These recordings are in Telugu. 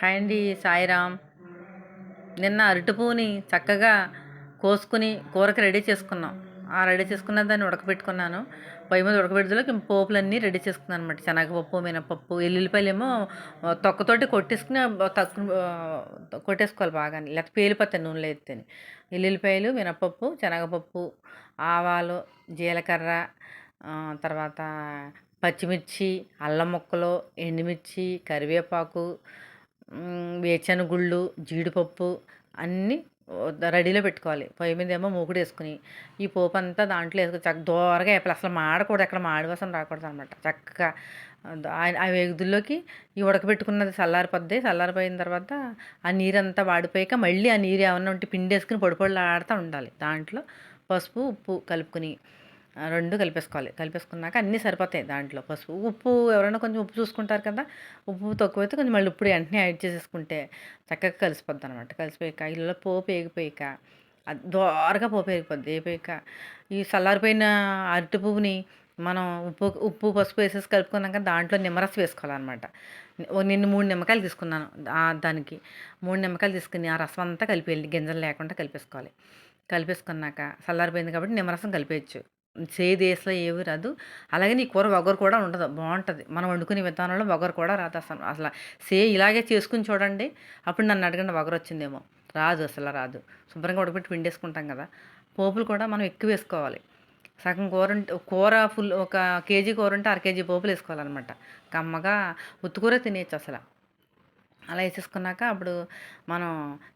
హాయ్ అండి సాయిరామ్ నిన్న అరటి పువ్వుని చక్కగా కోసుకుని కూరకి రెడీ చేసుకున్నాం. ఆ రెడీ చేసుకున్న దాన్ని ఉడకబెట్టుకున్నాను. పొయ్యి మీద ఉడకబెట్టుదలోకి పోపులన్నీ రెడీ చేసుకున్నాను అనమాట శనగపప్పు మినపప్పు ఎల్లుల్లిపాయలు ఏమో తొక్కతోటి కొట్టేసుకుని తక్కు కొట్టేసుకోవాలి బాగా లేకపోతే పేలిపోతాయి నూనెలో ఎత్తేని. ఎల్లుల్లిపాయలు మినపప్పు శనగపప్పు ఆవాలు జీలకర్ర తర్వాత పచ్చిమిర్చి అల్లం ముక్కలు ఎండుమిర్చి కరివేపాకు వేరుశనగుళ్ళు జీడిపప్పు అన్నీ రెడీలో పెట్టుకోవాలి. పొయ్యి మీద ఏమో మూకుడు వేసుకుని. ఈ పోపు అంతా దాంట్లో వేసుకుని చక్క దోరగా వేపాలి. అసలు మాడకూడదు. ఎక్కడ మాడివాసం రాకూడదు అనమాట చక్కగా ఆ వేగుదుల్లోకి ఈ ఉడకబెట్టుకున్నది చల్లారిపోద్ది. చల్లారిపోయిన తర్వాత ఆ నీరంతా వాడిపోయాక మళ్ళీ ఆ నీరు ఏమన్నా ఉంటే పిండి వేసుకుని పొడి పొడిలు ఆడుతూ ఉండాలి. దాంట్లో పసుపు ఉప్పు కలుపుకుని. రెండు కలిపేసుకోవాలి. కలిపేసుకున్నాక అన్నీ సరిపోతాయి దాంట్లో. పసుపు ఉప్పు ఎవరైనా కొంచెం ఉప్పు చూసుకుంటారు కదా ఉప్పు తక్కువైతే కొంచెం మళ్ళీ ఇప్పుడు వెంటనే యాడ్ చేసేసుకుంటే చక్కగా కలిసిపోద్ది అనమాట కలిసిపోయాక ఇళ్ళలో పోపు వేగిపోయాక దోరగా పోపు వేగిపోద్ది. వేగిపోయాక ఈ చల్లారిపోయిన అరటి పువ్వుని మనం ఉప్పు ఉప్పు పసుపు వేసేసి కలుపుకున్నాక దాంట్లో నిమ్మరసం వేసుకోవాలన్నమాట. నిన్ను మూడు నిమ్మకాయలు తీసుకున్నాను దానికి. మూడు నిమ్మకాయలు తీసుకుని ఆ రసం అంతా కలిపి గింజలు లేకుండా కలిపేసుకోవాలి. కలిపేసుకున్నాక చల్లారిపోయింది కాబట్టి నిమ్మరసం కలిపేయచ్చు. చేదేసలో ఏవి రాదు. అలాగే నీ కూర వగరు కూడా ఉండదు. బాగుంటుంది మనం వండుకునే విధానంలో వగరు కూడా రాదు అసలు. అసలు సే ఇలాగే చేసుకుని చూడండి అప్పుడు నన్ను అడగండి వగరు వచ్చిందేమో రాదు అసలు రాదు. శుభ్రంగా ఉడకబెట్టి పిండేసుకుంటాం కదా. పోపులు కూడా మనం ఎక్కువ వేసుకోవాలి. సగం కూర కూర ఫుల్ ఒక కేజీ కూర ఉంటే అర కేజీ పోపులు వేసుకోవాలన్నమాట. కమ్మగా ఉత్తుకూర తినేయచ్చు అసలు. అలా వేసేసుకున్నాక అప్పుడు మనం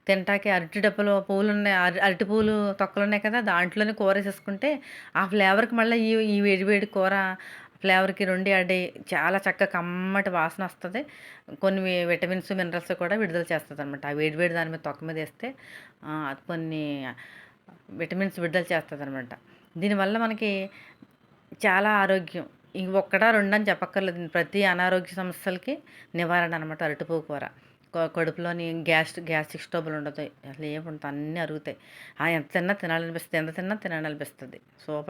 తినటానికి అరటి డబ్బలు పువ్వులు ఉన్నాయి అరటి పువ్వులు తొక్కలు ఉన్నాయి కదా దాంట్లోనే కూర వేసేసుకుంటే ఆ ఫ్లేవర్కి మళ్ళీ ఈ ఈ వేడి వేడి కూర ఫ్లేవర్కి రెండు యాడ్ చాలా చక్కగా కమ్మటి వాసన వస్తుంది. కొన్ని విటమిన్స్ మినరల్స్ కూడా విడుదల చేస్తుంది అనమాట ఆ వేడి వేడి దాని మీద తొక్క మీద వేస్తే కొన్ని విటమిన్స్ విడుదల చేస్తుంది అనమాట దీనివల్ల మనకి చాలా ఆరోగ్యం. ఇంక ఒక్కటా రెండని చెప్పక్కర్లేదు. ప్రతి అనారోగ్య సమస్యలకి నివారణ అనమాట అరటిపూ కూర. కడుపులోని గ్యాస్ గ్యాస్ట్రిక్ స్టోబులు ఉండదు అసలు ఏముంటుంది అన్నీ అరుగుతాయి. ఎంత తిన్నా తినాలనిపిస్తుంది ఎంత తిన్నా తినాలనిపిస్తుంది. సూపర్.